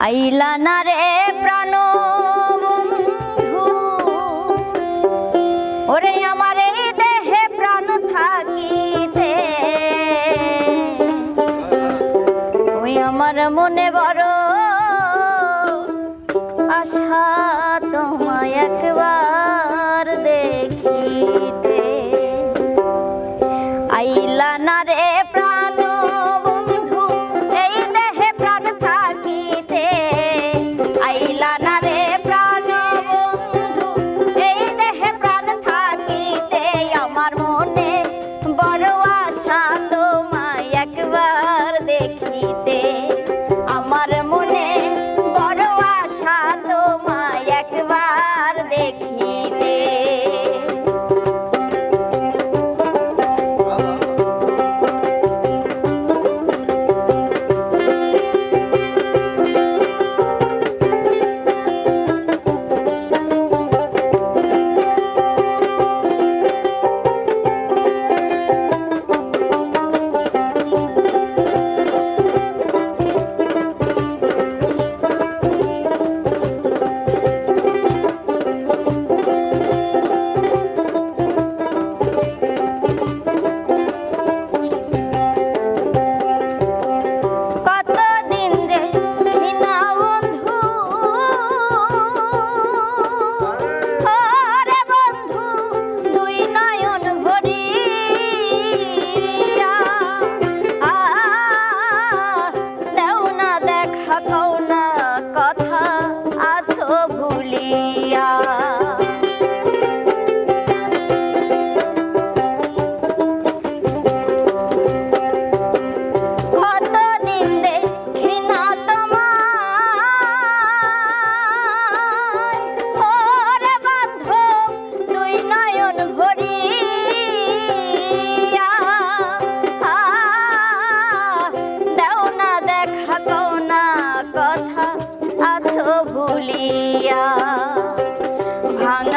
আইলানা রে প্রাণ ওরে আমার এই দেহে প্রাণ থাকিতে। ওই আমার মনে বড় আশা তোমায় একবার দেখিতে। আইলানা রে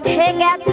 পথে গেছো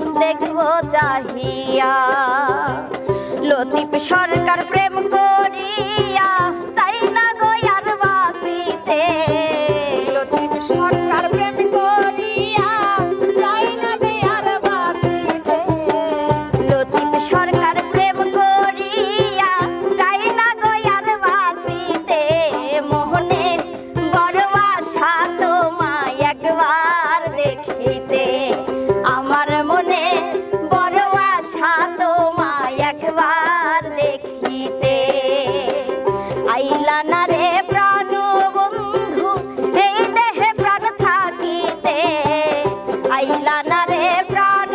দেখব চাহিয়া। লতিফ সরকার আইলা না রে প্রাণ বন্ধু? এই দেহে প্রাণ থাকিতে। আইলা না রে প্রাণ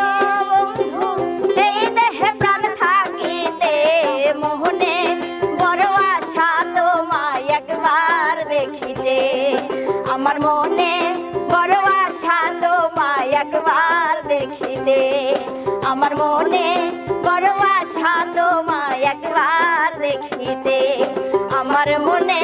বন্ধু? এই দেহে প্রাণ থাকিতে। মোহনে বড় আশা তোমায় একবার দেখিতে। আমার মনে বড় আশা তোমায় আমার মনে বড় আশা তোমায় একবার দেখিতে। আমার মনে